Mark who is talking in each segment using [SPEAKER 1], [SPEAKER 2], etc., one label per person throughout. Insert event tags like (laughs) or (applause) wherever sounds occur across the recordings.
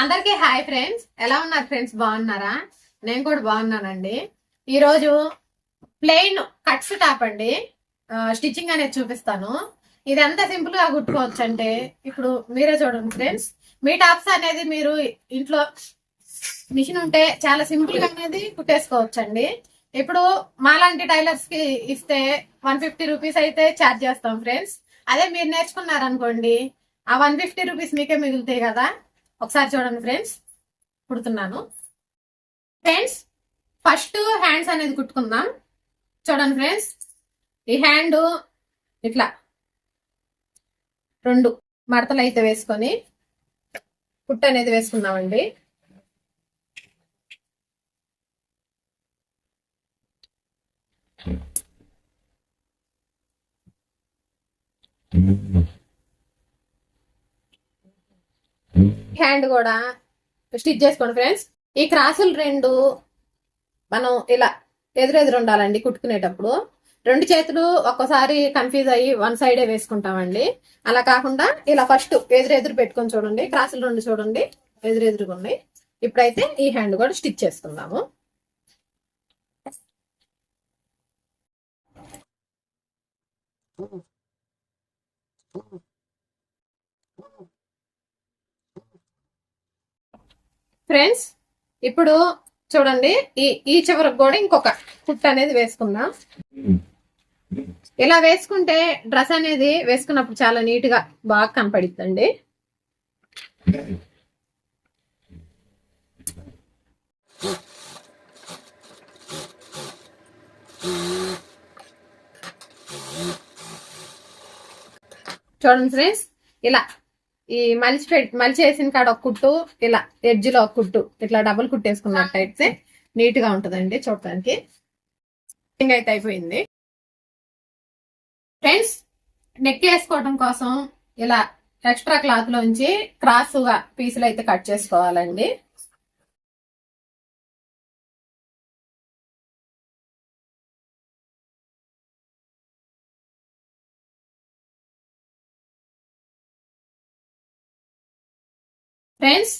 [SPEAKER 1] అందరికీ hi friends. ఎలా ఉన్నారు ఫ్రెండ్స్? బాగున్నారా? నేను కూడా బాగున్నానండి. ఈరోజు ప్లెయిన్ కట్స్ టాప్ అండి. స్టిచ్చింగ్ అనేది చూపిస్తాను. ఇది ఎంత సింపుల్గా కుట్టుకోవచ్చు అంటే ఇప్పుడు మీరే చూడండి ఫ్రెండ్స్. మీ టాప్స్ అనేది మీరు ఇంట్లో మిషన్ ఉంటే చాలా సింపుల్గా అనేది కుట్టేసుకోవచ్చు అండి. ఇప్పుడు మాలాంటి టైలర్స్కి ఇస్తే వన్ ఫిఫ్టీ రూపీస్ అయితే ఛార్జ్ చేస్తాం ఫ్రెండ్స్. అదే మీరు నేర్చుకున్నారనుకోండి ఆ వన్ ఫిఫ్టీ రూపీస్ మీకే మిగులుతాయి కదా. ఒకసారి చూడండి ఫ్రెండ్స్. కుడుతున్నాను. ఫ్రెండ్స్ ఫస్ట్ హ్యాండ్స్ అనేది కుట్టుకుందాం. చూడండి ఫ్రెండ్స్. ఈ హ్యాండ్ ఇట్లా రెండు మడతలు అయితే వేసుకొని కుట్టు అనేది వేసుకుందామండి. Hmm. హ్యాండ్ కూడా స్టిచ్ చేసుకోండి ఫ్రెండ్స్. ఈ క్రాసులు రెండు మనం ఇలా ఎదురెదురు ఉండాలండి కుట్టుకునేటప్పుడు. రెండు చేతులు ఒక్కోసారి కన్ఫ్యూజ్ అయ్యి వన్ సైడే వేసుకుంటామండి. అలా కాకుండా ఇలా ఫస్ట్ ఎదురెదురు పెట్టుకొని చూడండి. క్రాసులు రెండు చూడండి. ఎదురెదురుగా ఉన్నాయి. ఇప్పుడైతే ఈ హ్యాండ్ కూడా స్టిచ్ చేసుకుందాము. ఫ్రెండ్స్ ఇప్పుడు చూడండి ఈ ఈ చివరకు కూడా ఇంకొక కుట్ అనేది వేసుకుందాం. ఇలా వేసుకుంటే డ్రెస్ అనేది వేసుకున్నప్పుడు చాలా నీట్గా బాగా కనపడిద్దండి. చూడండి ఫ్రెండ్స్ ఇలా ఈ మలిచి పెట్ మలిచి వేసిన కాడ ఒక కుట్టు ఇలా ఎడ్జ్లో ఒక కుట్టు ఇట్లా డబుల్ కుట్టేసుకున్నట్టయితే నీట్గా ఉంటదండి చూడటానికి. ఫిట్టింగ్ అయితే అయిపోయింది. ఫ్రెండ్స్ నెక్ వేసుకోవడం కోసం ఇలా ఎక్స్ట్రా క్లాత్ లోంచి క్రాస్గా పీసులు అయితే కట్ చేసుకోవాలండి. ఫ్రెండ్స్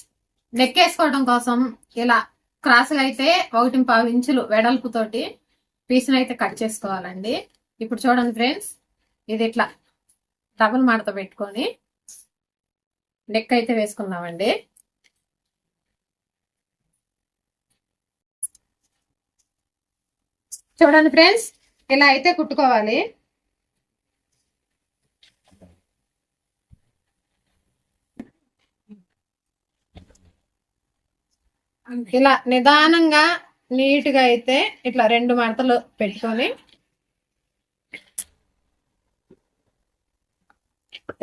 [SPEAKER 1] నెక్ వేసుకోవడం కోసం ఇలా క్రాస్ అయితే ఒకటి పావు ఇంచులు వెడల్పుతోటి పీస్ని అయితే కట్ చేసుకోవాలండి. ఇప్పుడు చూడండి ఫ్రెండ్స్ ఇది ఇట్లా డబుల్ మడత పెట్టుకొని నెక్ అయితే వేసుకుందామండి. చూడండి ఫ్రెండ్స్ ఇలా అయితే కుట్టుకోవాలి. ఇలా నిదానంగా నీట్గా అయితే ఇట్లా రెండు మడతలు పెట్టుకొని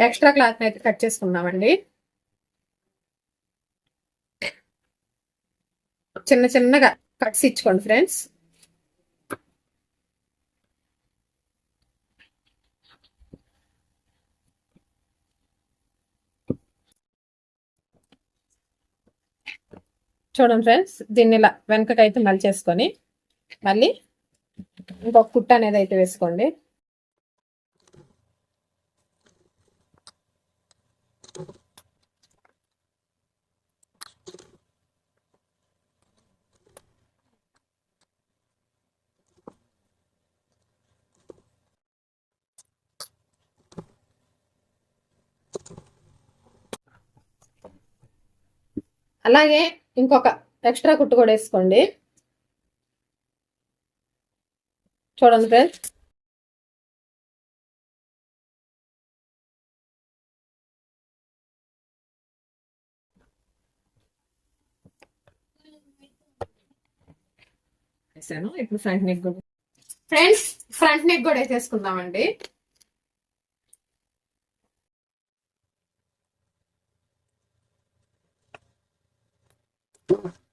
[SPEAKER 1] ఎక్స్ట్రా క్లాత్ అయితే కట్ చేసుకున్నామండి చిన్న చిన్నగా కట్స్ ఇచ్చుకోండి ఫ్రెండ్స్. చూడండి ఫ్రెండ్స్ దీన్ని ఇలా వెనకకైతే మలిచేసుకొని మళ్ళీ ఇంకొక కుట్ట అనేది అయితే వేసుకోండి. అలాగే ఇంకొక ఎక్స్ట్రా కుట్టు కూడా వేసుకోండి. చూడండి ఫ్రెండ్స్. ఇప్పుడు ఫ్రంట్ నెక్ కూడా ఫ్రెండ్స్ ఫ్రంట్ నెక్ కూడా వేసేసుకుందామండి. Thank you.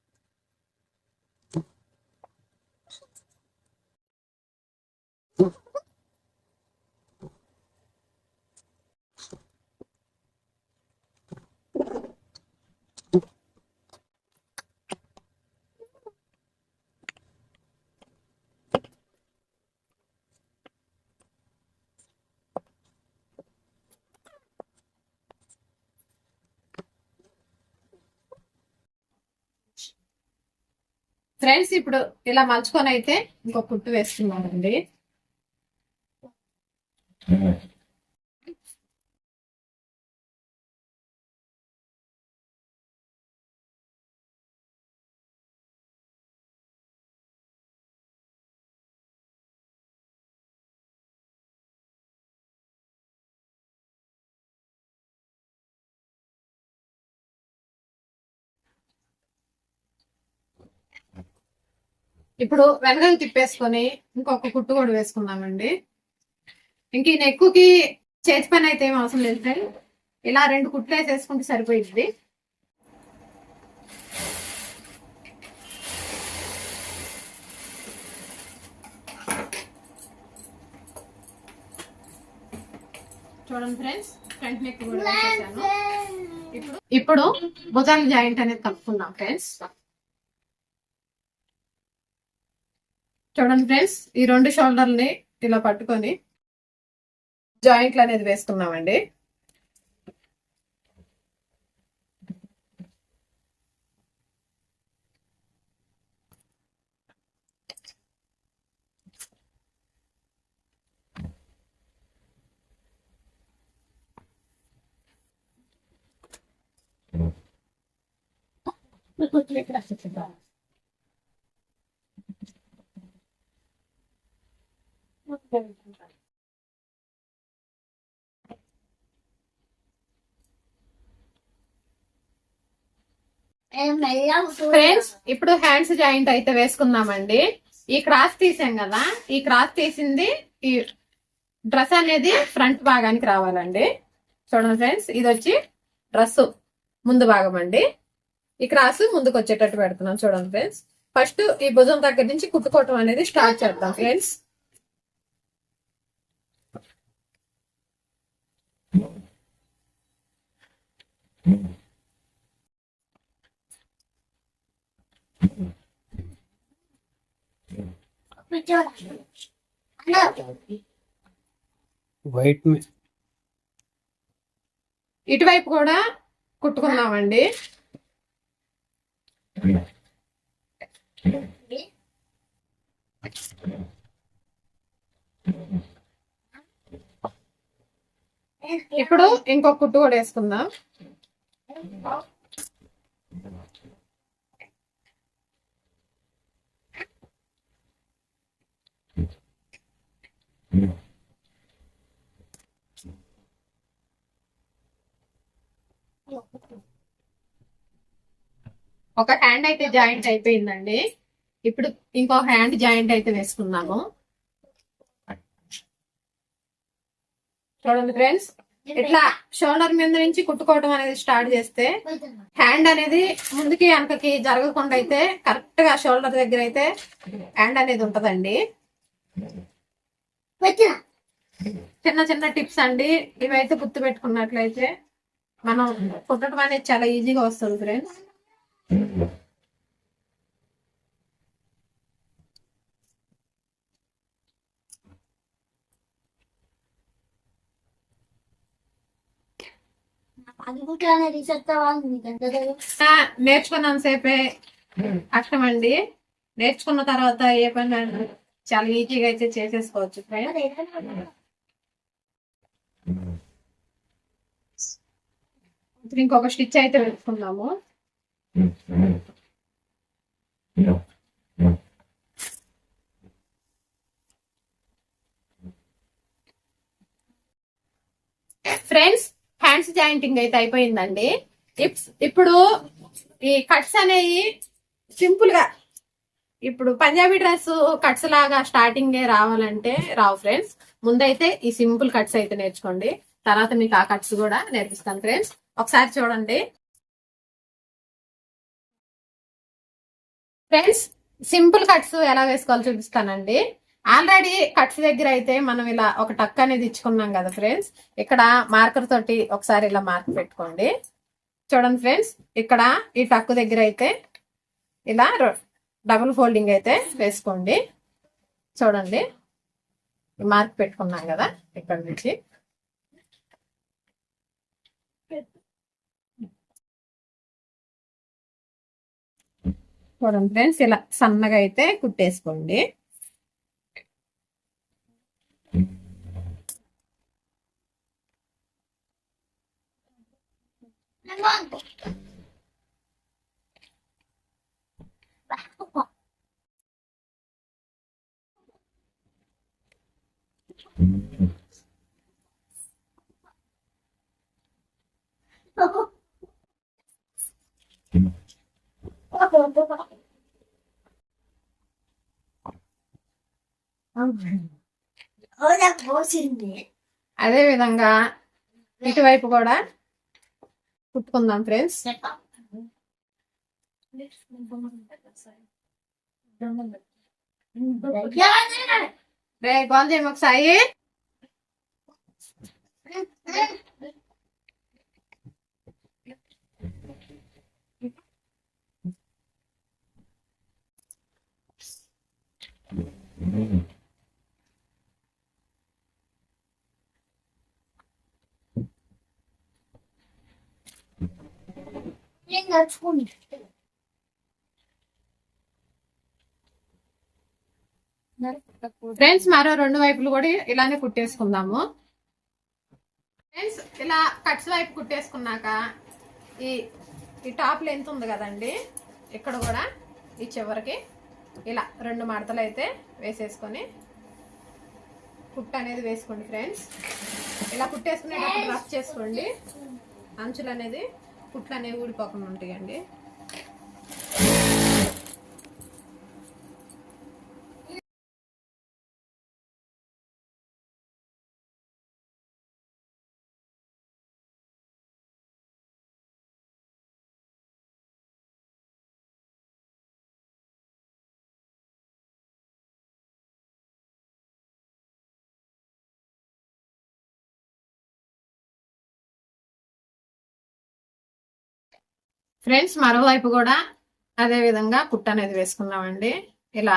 [SPEAKER 1] ఫ్రెండ్స్ ఇప్పుడు ఇలా మలుచుకొని అయితే ఇంకో కుట్టు వేస్తున్నామండి ఇప్పుడు వెనకలు తిప్పేసుకొని ఇంకొక కుట్టు కూడా వేసుకుందామండి. ఇంక ఈ నెక్కుకి చేతి పని అయితే ఏం అవసరం లేదు ఫ్రెండ్ ఇలా రెండు కుట్లు వేసేసుకుంటే సరిపోయింది చూడండి ఫ్రెండ్స్ ఫ్రంట్ నెక్ కూడా ఇప్పుడు ఇప్పుడు భుజాల జాయింట్ అనేది కలుపుకుందాం ఫ్రెండ్స్ చూడండి ఫ్రెండ్స్ ఈ రెండు షోల్డర్ని ఇలా పట్టుకొని జాయింట్లు అనేది వేసుకున్నామండి ఫ్రెండ్స్ ఇప్పుడు హ్యాండ్స్ జాయింట్ అయితే వేసుకుందామండి. ఈ క్రాస్ తీసాం కదా ఈ క్రాస్ తీసింది ఈ డ్రెస్ అనేది ఫ్రంట్ భాగానికి రావాలండి. చూడండి ఫ్రెండ్స్ ఇది వచ్చి డ్రెస్ ముందు భాగం అండి. ఈ క్రాస్ ముందుకు వచ్చేటట్టు పెడుతున్నాం చూడండి ఫ్రెండ్స్ ఫస్ట్ ఈ భుజం దగ్గర నుంచి కుట్టుకోవటం అనేది స్టార్ట్ చేద్దాం ఫ్రెండ్స్
[SPEAKER 2] వైట్
[SPEAKER 1] ఇటువైపు కూడా కుట్టుకున్నామండి ఇప్పుడు ఇంకొక కుట్టు కూడా వేసుకుందాం. ఒక హ్యాండ్ అయితే జాయింట్ అయిపోయిందండి. ఇప్పుడు ఇంకో హ్యాండ్ జాయింట్ అయితే వేసుకున్నాము చూడండి ఫ్రెండ్స్ ఇట్లా షోల్డర్ మీద నుంచి కుట్టుకోవడం అనేది స్టార్ట్ చేస్తే హ్యాండ్ అనేది ముందుకి వెనకకి జరగకుండా అయితే కరెక్ట్గా షోల్డర్ దగ్గర అయితే హ్యాండ్ అనేది ఉంటదండి. చిన్న చిన్న టిప్స్ అండి. ఇవైతే గుర్తు పెట్టుకున్నట్లయితే మనం కుట్టడం అనేది చాలా ఈజీగా వస్తుంది ఫ్రెండ్స్ నేర్చుకున్నాం సేపే. కష్టం అండి నేర్చుకున్న తర్వాత ఏ పని చాలా ఈజీగా అయితే చేసేసుకోవచ్చు ఇప్పుడు ఇంకొక స్టిచ్ అయితే వేసుకుందాము ఫ్రెండ్స్ హ్యాండ్స్ జాయింటింగ్ అయితే అయిపోయిందండి. ఇప్పుడు ఈ కట్స్ అనేవి సింపుల్గా ఇప్పుడు పంజాబీ డ్రెస్ కట్స్ లాగా స్టార్టింగ్ రావాలంటే రావు ఫ్రెండ్స్. ముందైతే ఈ సింపుల్ కట్స్ అయితే నేర్చుకోండి. తర్వాత మీకు ఆ కట్స్ కూడా నేర్పిస్తాను ఫ్రెండ్స్. ఒకసారి చూడండి. ఫ్రెండ్స్ సింపుల్ కట్స్ ఎలా వేసుకోవాలో చూపిస్తానండి. ఆల్రెడీ కట్స్ దగ్గర అయితే మనం ఇలా ఒక టక్ అనేది ఇచ్చుకున్నాం కదా ఫ్రెండ్స్. ఇక్కడ మార్కర్ తోటి ఒకసారి ఇలా మార్క్ పెట్టుకోండి. చూడండి ఫ్రెండ్స్ ఇక్కడ ఈ టక్ దగ్గర అయితే ఇలా డబుల్ ఫోల్డింగ్ అయితే వేసుకోండి. చూడండి మార్క్ పెట్టుకున్నాం కదా ఇక్కడ నుంచి. చూడండి ఫ్రెండ్స్ ఇలా సన్నగా అయితే కుట్టేసుకోండి. (laughs) అదే విధంగా ఇటువైపు కూడా కుట్టుకుందాం ఫ్రెండ్స్ రే చేయము ఒకసారి
[SPEAKER 3] నడుచుకుంది
[SPEAKER 1] ఫ్రెండ్స్ మరో రెండు వైపులు కూడా ఇలానే కుట్టేసుకుందాము. ఫ్రెండ్స్ ఇలా కట్స్ వైపు కుట్టేసుకున్నాక ఈ ఈ టాప్ లెంత్ ఉంది కదండి ఇక్కడ కూడా ఈ చివరికి ఇలా రెండు మడతలు అయితే వేసేసుకొని కుట్ట అనేది వేసుకోండి ఫ్రెండ్స్ ఇలా కుట్టేసుకునేటప్పుడు రఫ్ చేసుకోండి. అంచులు అనేది కుట్లు అనేవి ఊడిపోకుండా ఉంటాయండి. ఫ్రెండ్స్ మరోవైపు కూడా అదే విధంగా కుట్ట అనేది వేసుకున్నామండి. ఇలా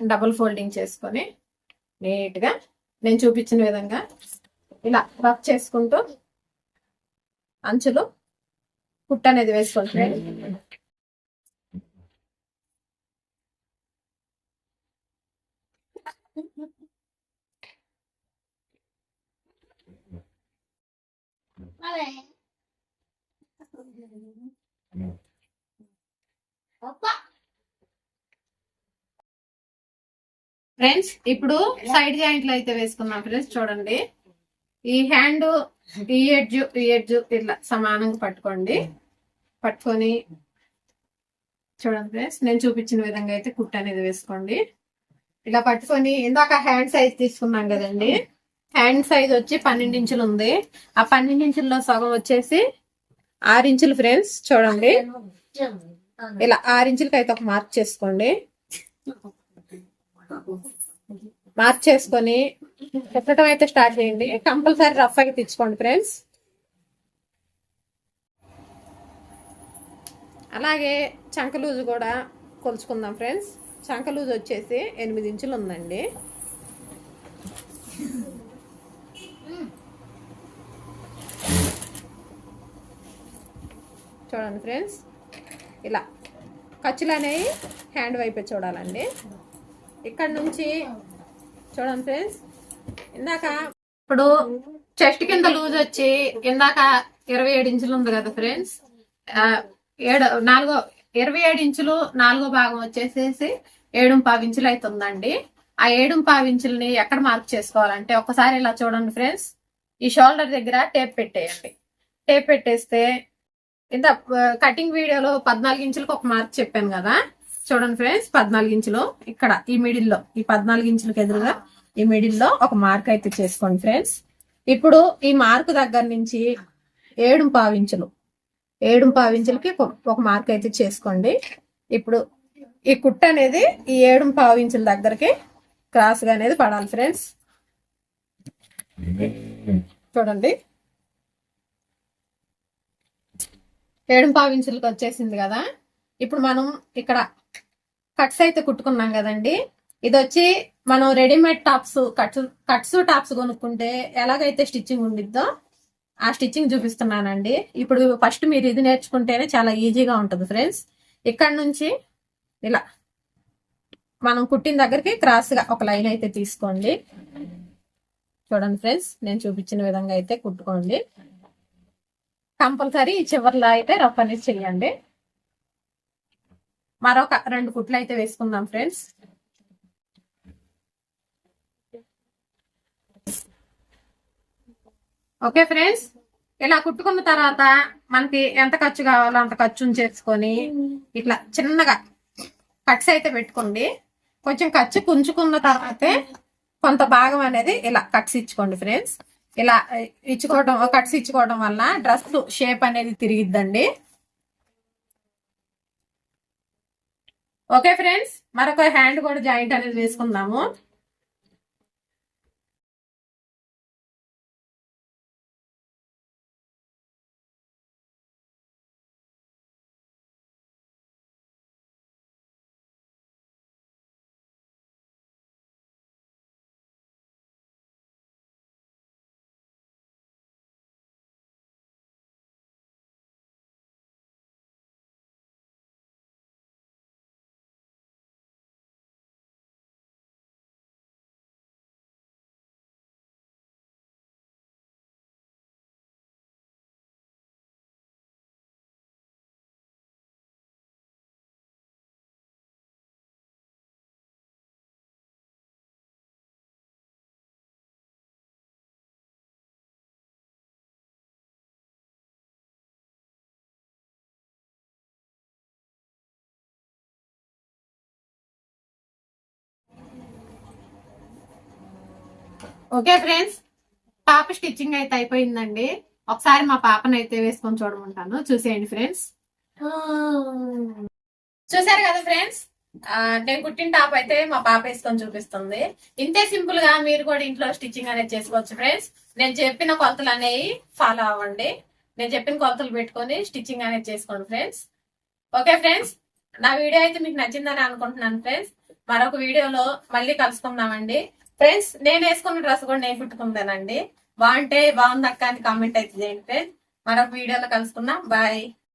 [SPEAKER 1] డబుల్ ఫోల్డింగ్ చేసుకొని నీట్గా నేను చూపించిన విధంగా ఇలా రఫ్ చేసుకుంటూ అంచులు కుట్ట అనేది వేసుకుంటున్నాయి
[SPEAKER 3] అదే.
[SPEAKER 1] ఫ్రెండ్స్ ఇప్పుడు సైడ్ జాయింట్లు అయితే వేసుకుందాం ఫ్రెండ్స్ చూడండి. ఈ హ్యాండ్ ఈ ఎడ్జ్ ఈ ఎడ్జ్ ఇట్లా సమానంగా పట్టుకోండి. పట్టుకొని చూడండి ఫ్రెండ్స్ నేను చూపించిన విధంగా అయితే కుట్ట అనేది వేసుకోండి. ఇలా పట్టుకొని ఇందాక హ్యాండ్ సైజ్ తీసుకున్నాం కదండి. హ్యాండ్ సైజ్ వచ్చి పన్నెండు ఇంచులు ఉంది. ఆ పన్నెండు ఇంచుల్లో సగం వచ్చేసి ఆరు ఇంచులు ఫ్రెండ్స్ చూడండి. ఇలా ఆరు ఇంచులకి అయితే ఒక మార్క్ చేసుకోండి. మార్క్ చేసుకొని కుట్టడం అయితే స్టార్ట్ చేయండి. కంపల్సరీ రఫ్ అయితే తెచ్చుకోండి ఫ్రెండ్స్. అలాగే చంక లూజు కూడా కొలుచుకుందాం ఫ్రెండ్స్. చంక లూజు వచ్చేసి ఎనిమిది ఇంచులు ఉందండి. చూడండి ఫ్రెండ్స్. ఇలా ఖర్చులు అనేవి హ్యాండ్ వైపే చూడాలండి. ఇక్కడ నుంచి చూడండి ఫ్రెండ్స్. ఇందాక ఇప్పుడు చెస్ట్ కింద లూజ్ వచ్చి ఇందాక ఇరవై ఏడు ఇంచులు ఉంది కదా ఫ్రెండ్స్. ఆ, ఏడు నాలుగో ఇరవై ఏడు ఇంచులు నాలుగో భాగం వచ్చేసేసి ఏడు పావు ఇంచులు అవుతుందండి ఉందండి. ఆ ఏడు పావు ఇంచులని ఎక్కడ మార్క్ చేసుకోవాలంటే ఒకసారి ఇలా చూడండి ఫ్రెండ్స్. ఈ షోల్డర్ దగ్గర టేప్ పెట్టేయండి. టేప్ పెట్టేస్తే ఇంత కటింగ్ వీడియోలో పద్నాలుగు ఇంచులకు ఒక మార్క్ చెప్పాను కదా. చూడండి ఫ్రెండ్స్ పద్నాలుగు ఇంచులు ఇక్కడ ఈ మిడిల్లో ఈ పద్నాలుగు ఇంచులకు ఎదురుగా ఈ మిడిల్లో ఒక మార్క్ అయితే చేసుకోండి ఫ్రెండ్స్ ఇప్పుడు ఈ మార్క్ దగ్గర నుంచి ఏడు పావించులు ఏడు పావించులకి ఒక- ఒక మార్క్ అయితే చేసుకోండి. ఇప్పుడు ఈ కుట్ట అనేది ఈ ఏడు పావించుల దగ్గరికి క్రాస్గా అనేది పడాలి ఫ్రెండ్స్ చూడండి. ఏడు పావించులకు వచ్చేసింది కదా. ఇప్పుడు మనం ఇక్కడ కట్స్ అయితే కుట్టుకున్నాం కదండి. ఇది వచ్చి మనం readymade tops cuts cuts tops కొనుక్కుంటే ఎలాగైతే స్టిచ్చింగ్ ఉండిద్దో ఆ స్టిచ్చింగ్ చూపిస్తున్నానండి. ఇప్పుడు ఫస్ట్ మీరు ఇది నేర్చుకుంటేనే చాలా ఈజీగా ఉంటుంది ఫ్రెండ్స్. ఇక్కడ నుంచి ఇలా మనం కుట్టిన దగ్గరికి క్రాస్గా ఒక లైన్ అయితే తీసుకోండి. చూడండి ఫ్రెండ్స్ నేను చూపించిన విధంగా అయితే కుట్టుకోండి. కంపల్సరీ చివరిలో చివర్లో అయితే రఫ్ అనేది చెయ్యండి. మరొక రెండు కుట్లు అయితే వేసుకుందాం ఫ్రెండ్స్. ఓకే ఫ్రెండ్స్ ఇలా కుట్టుకున్న తర్వాత మనకి ఎంత ఖర్చు కావాలో అంత ఖర్చు చేసుకొని ఇట్లా చిన్నగా కట్స్ అయితే పెట్టుకోండి. కొంచెం ఖర్చు కుంచుకున్న తర్వాతే కొంత భాగం అనేది ఇలా కట్స్ ఇచ్చుకోండి ఫ్రెండ్స్. ఇలా ఇచ్చుకోవడం కట్స్ ఇచ్చుకోవడం వల్ల డ్రెస్ షేప్ అనేది తిరిగిద్దండి. ఓకే ఫ్రెండ్స్ మరొక హ్యాండ్ కూడా జాయింట్ అనేది వేసుకుందాము. ఓకే ఫ్రెండ్స్ పాప స్టిచ్చింగ్ అయితే అయిపోయిందండి. ఒకసారి మా పాపను అయితే వేసుకొని చూడమంటాను. చూసేయండి ఫ్రెండ్స్. చూసారు కదా ఫ్రెండ్స్? నేను కుట్టిన టాప్ అయితే మా పాప వేసుకొని చూపిస్తుంది. ఇంతే సింపుల్గా మీరు కూడా ఇంట్లో స్టిచ్చింగ్ అనేది చేసుకోవచ్చు ఫ్రెండ్స్. నేను చెప్పిన కొలతలు అనేవి ఫాలో అవ్వండి. నేను చెప్పిన కొలతలు పెట్టుకొని స్టిచ్చింగ్ అనేది చేసుకోండి ఫ్రెండ్స్. Okay friends? నా వీడియో అయితే మీకు నచ్చిందని అనుకుంటున్నాను ఫ్రెండ్స్. మరొక వీడియోలో మళ్ళీ కలుసుకుందామండి. ఫ్రెండ్స్ నేను వేసుకున్న డ్రెస్ కూడా నేను కుట్టుకుంటానండి. బాగుంటే బాగుంది అక్క అని కామెంట్ అయితే చేయండి ఫ్రెండ్స్ మరొక వీడియోలో కలుసుకుందాం. బాయ్